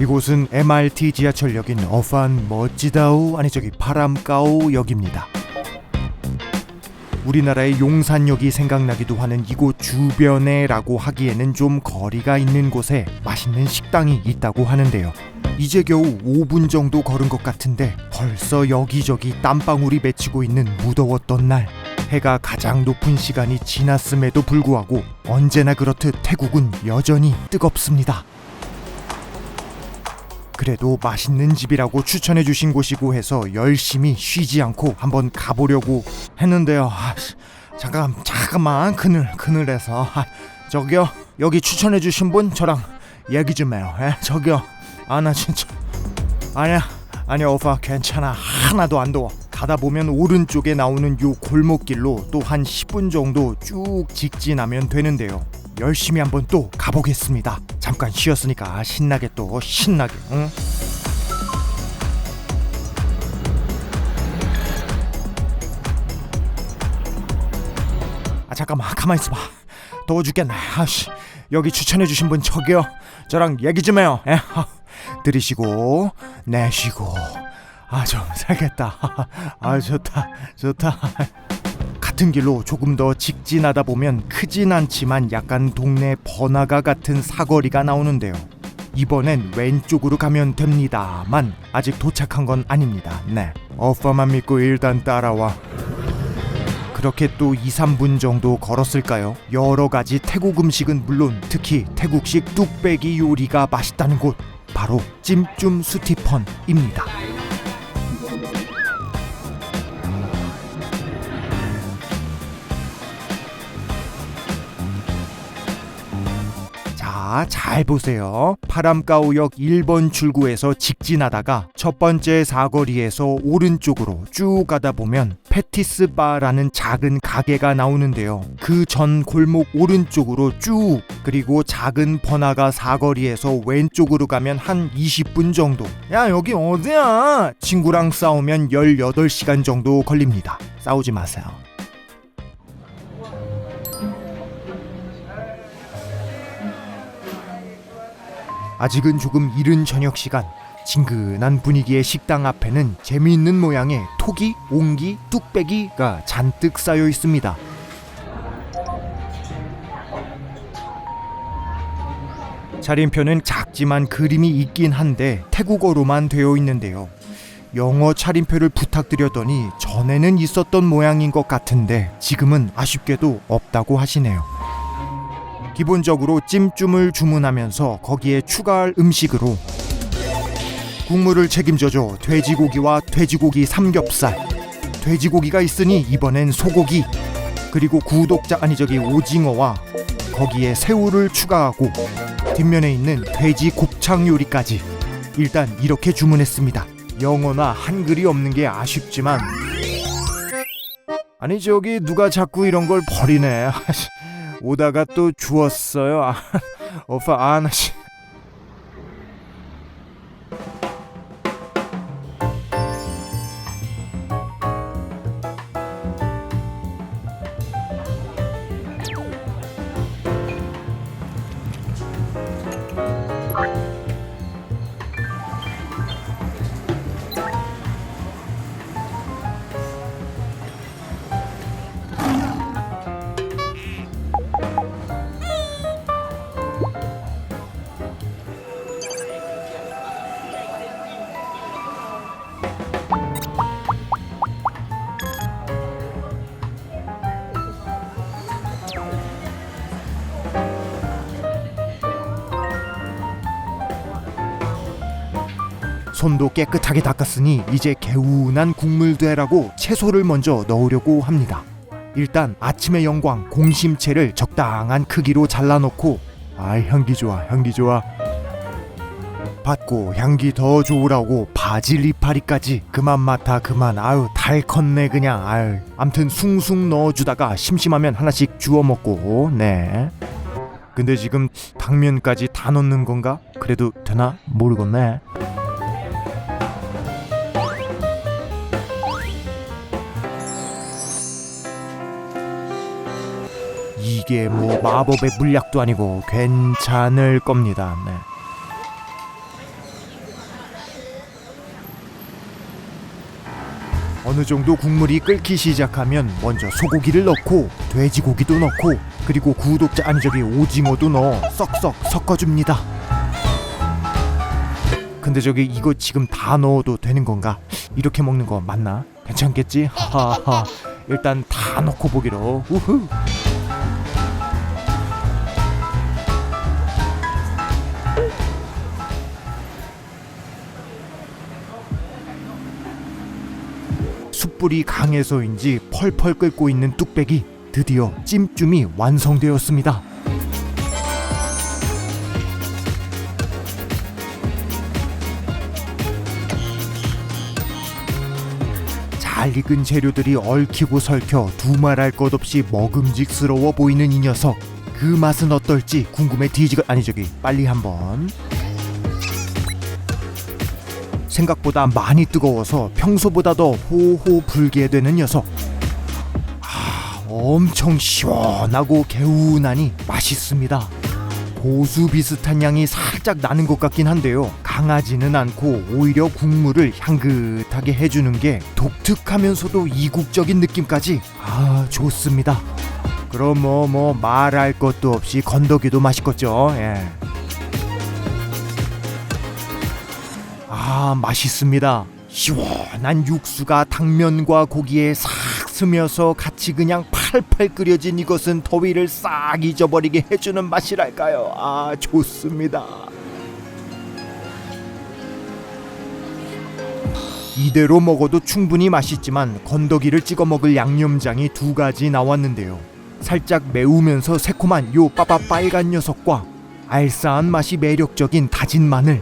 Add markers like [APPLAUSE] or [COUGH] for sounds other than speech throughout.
이곳은 MRT 지하철역인 어반 멋지다우 아니 저기 바람가오 역입니다. 우리나라의 용산역이 생각나기도 하는 이곳 주변에라고 하기에는 좀 거리가 있는 곳에 맛있는 식당이 있다고 하는데요. 이제 겨우 5분 정도 걸은 것 같은데 벌써 여기저기 땀방울이 맺히고 있는 무더웠던 날 해가 가장 높은 시간이 지났음에도 불구하고 언제나 그렇듯 태국은 여전히 뜨겁습니다. 그래도 맛있는 집이라고 추천해 주신 곳이고 해서 열심히 쉬지 않고 한번 가보려고 했는데요. 아, 씨, 잠깐 잠깐만 그늘 그늘에서 아, 저기요 여기 추천해 주신 분 저랑 얘기 좀 해요. 예? 저기요 아 나 진짜 아니야 아니야 오빠 괜찮아 하나도 안 더워. 가다 보면 오른쪽에 나오는 요 골목길로 또 한 10분 정도 쭉 직진하면 되는데요. 열심히 한번 또 가보겠습니다. 잠깐 쉬었으니까 신나게 또 신나게. 응? 아 잠깐만 가만 있어봐. 더워 죽겠네. 아씨 여기 추천해주신 분 저기요. 저랑 얘기 좀 해요. 에? 아, [LAUGHS] 들이쉬고 내쉬고. 아 좀 살겠다. [LAUGHS] 아 좋다 좋다. 같은 길로 조금 더 직진하다 보면 크진 않지만 약간 동네 번화가 같은 사거리가 나오는데요. 이번엔 왼쪽으로 가면 됩니다만 아직 도착한 건 아닙니다. 네. 오빠만 믿고 일단 따라와. 그렇게 또 2, 3분 정도 걸었을까요? 여러 가지 태국 음식은 물론 특히 태국식 뚝배기 요리가 맛있다는 곳 바로 찜쭌 수티펀입니다. 자, 잘 보세요. 파람가오역 1번 출구에서 직진하다가 첫 번째 사거리에서 오른쪽으로 쭉 가다 보면 패티스 바라는 작은 가게가 나오는데요. 그 전 골목 오른쪽으로 쭉 그리고 작은 번화가 사거리에서 왼쪽으로 가면 한 20분 정도. 야, 여기 어디야? 친구랑 싸우면 18시간 정도 걸립니다. 싸우지 마세요. 아직은 조금 이른 저녁 시간 친근한 분위기의 식당 앞에는 재미있는 모양의 토기, 옹기, 뚝배기가 잔뜩 쌓여 있습니다. 차림표는 작지만 그림이 있긴 한데 태국어로만 되어 있는데요. 영어 차림표를 부탁드렸더니 전에는 있었던 모양인 것 같은데 지금은 아쉽게도 없다고 하시네요. 기본적으로 찜쭌을 주문하면서 거기에 추가할 음식으로 국물을 책임져줘. 돼지고기와 돼지고기 삼겹살. 돼지고기가 있으니 이번엔 소고기 그리고 구독자 아니 저기 오징어와 거기에 새우를 추가하고 뒷면에 있는 돼지 곱창 요리까지. 일단 이렇게 주문했습니다. 영어나 한글이 없는 게 아쉽지만. 아니 저기 누가 자꾸 이런 걸 버리네 [LAUGHS] 오다가 또 주웠어요. 아, [LAUGHS] 오빠 아 나 씨. 손도 깨끗하게 닦았으니 이제 개운한 국물되라고 채소를 먼저 넣으려고 합니다. 일단 아침의 영광 공심채를 적당한 크기로 잘라놓고 아 향기 좋아 향기 좋아. 받고 향기 더 좋으라고 바질 이파리까지 그만 맡아 그만. 아유 달컸네 그냥. 아유 암튼 숭숭 넣어주다가 심심하면 하나씩 주워 먹고 네. 근데 지금 당면까지 다 넣는 건가? 그래도 되나? 모르겠네 이게 뭐 마법의 물약도 아니고 괜찮을 겁니다. 네. 어느 정도 국물이 끓기 시작하면 먼저 소고기를 넣고 돼지고기도 넣고 그리고 구독자 아니 저기 오징어도 넣어 썩썩 섞어줍니다. 근데 저기 이거 지금 다 넣어도 되는 건가? 이렇게 먹는 거 맞나? 괜찮겠지? 하하하. 일단 다 넣고 보기로. 우후. 숯불이 강해서인지 펄펄 끓고 있는 뚝배기 드디어 찜쯤이 완성되었습니다. 잘 익은 재료들이 얽히고 설켜 두말할 것 없이 먹음직스러워 보이는 이 녀석 그 맛은 어떨지 궁금해 뒤지가 아니 저기 빨리 한번 생각보다 많이 뜨거워서 평소보다 더 호호 불게 되는 녀석 아, 엄청 시원하고 개운하니 맛있습니다 고수 비슷한 향이 살짝 나는 것 같긴 한데요. 강하지는 않고 오히려 국물을 향긋하게 해주는 게 독특하면서도 이국적인 느낌까지 아 좋습니다. 그럼 뭐뭐 말할 것도 없이 건더기도 맛있겠죠. 예. 아 맛있습니다. 시원한 육수가 당면과 고기에 싹 스며서 같이 그냥 팔팔 끓여진 이것은 더위를 싹 잊어버리게 해주는 맛이랄까요. 아 좋습니다. 이대로 먹어도 충분히 맛있지만 건더기를 찍어 먹을 양념장이 두 가지 나왔는데요. 살짝 매우면서 새콤한 요 빠빠 빨간 녀석과 알싸한 맛이 매력적인 다진 마늘.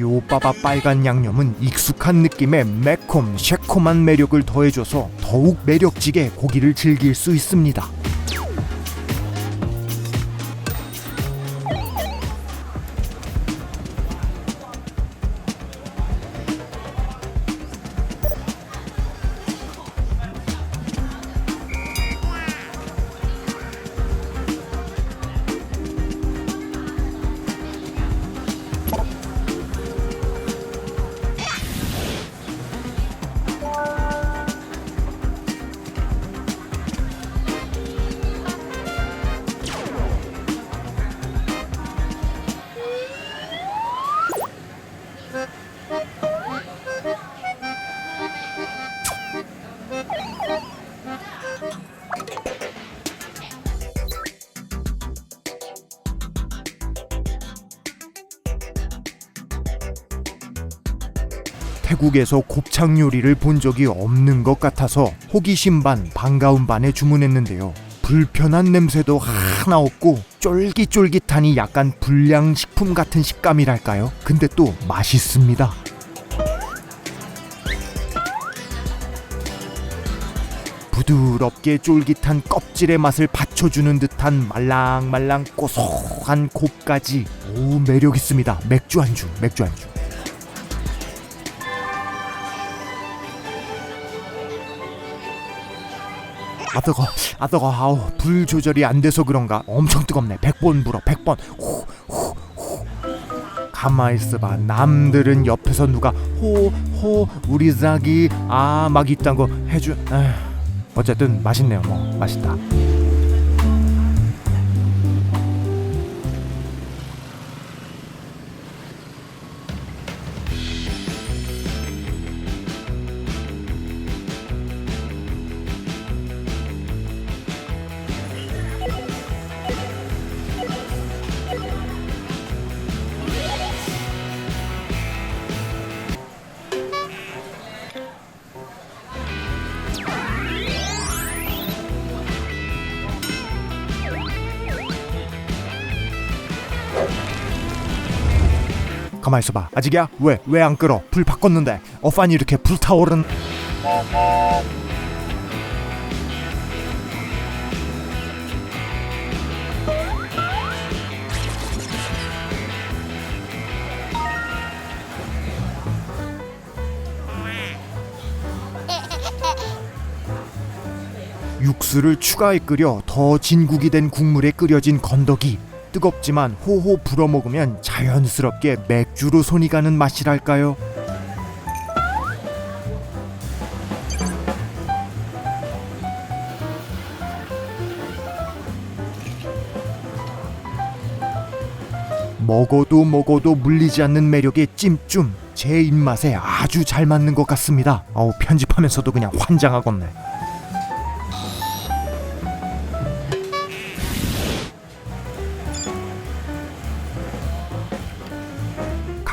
요 빠바 빨간 양념은 익숙한 느낌의 매콤 쉐콤한 매력을 더해줘서 더욱 매력지게 고기를 즐길 수 있습니다. 태국에서 곱창 요리를 본 적이 없는 것 같아서 호기심 반 반가움 반에 주문했는데요. 불편한 냄새도 하나 없고 쫄깃쫄깃하니 약간 불량식품 같은 식감이랄까요? 근데 또 맛있습니다. 부드럽게 쫄깃한 껍질의 맛을 받쳐주는 듯한 말랑말랑 고소한 곱까지 오 매력 있습니다. 맥주 안주, 맥주 안주. 아 뜨거. 아 뜨거. 아우 불 조절이 안 돼서 그런가? 엄청 뜨겁네. 100번 불어 100번. 후후후. 가만히 있어봐. 남들은 옆에서 누가 호 호 우리 자기 아막거 해주 에휴, 어쨌든 맛있네요 뭐. 맛있다 가만히 있어봐 아직이야? 왜? 왜 안 끓어? 불 바꿨는데 어판이 이렇게 불타오른 육수를 추가해 끓여 더 진국이 된 국물에 끓여진 건더기 뜨겁지만 호호 불어먹으면 자연스럽게 맥주로 손이 가는 맛이랄까요. 먹어도 먹어도 물리지 않는 매력의 찜찜 제 입맛에 아주 잘 맞는 것 같습니다. 어우 편집하면서도 그냥 환장하겠네.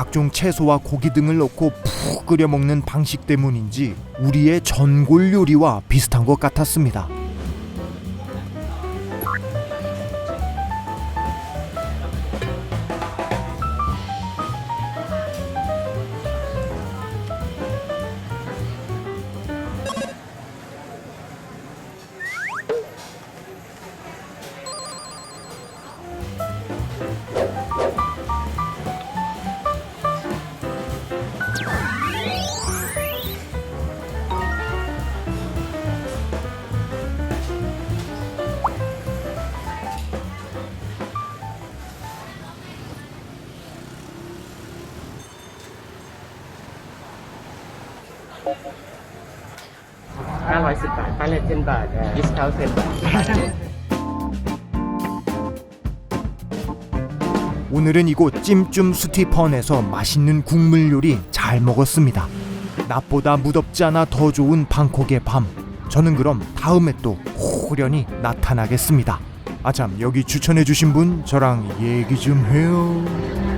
각종 채소와 고기 등을 넣고 푹 끓여 먹는 방식 때문인지 우리의 전골 요리와 비슷한 것 같았습니다 10,000 baht, uh, is 1,000 오늘은 이곳 찜쯤 스티펀에서 맛있는 국물 요리 잘 먹었습니다. 낮보다 무덥지 않아 더 좋은 방콕의 밤. 저는 그럼 다음에 또 호련히 나타나겠습니다. 아참 여기 추천해 주신 분 저랑 얘기 좀 해요.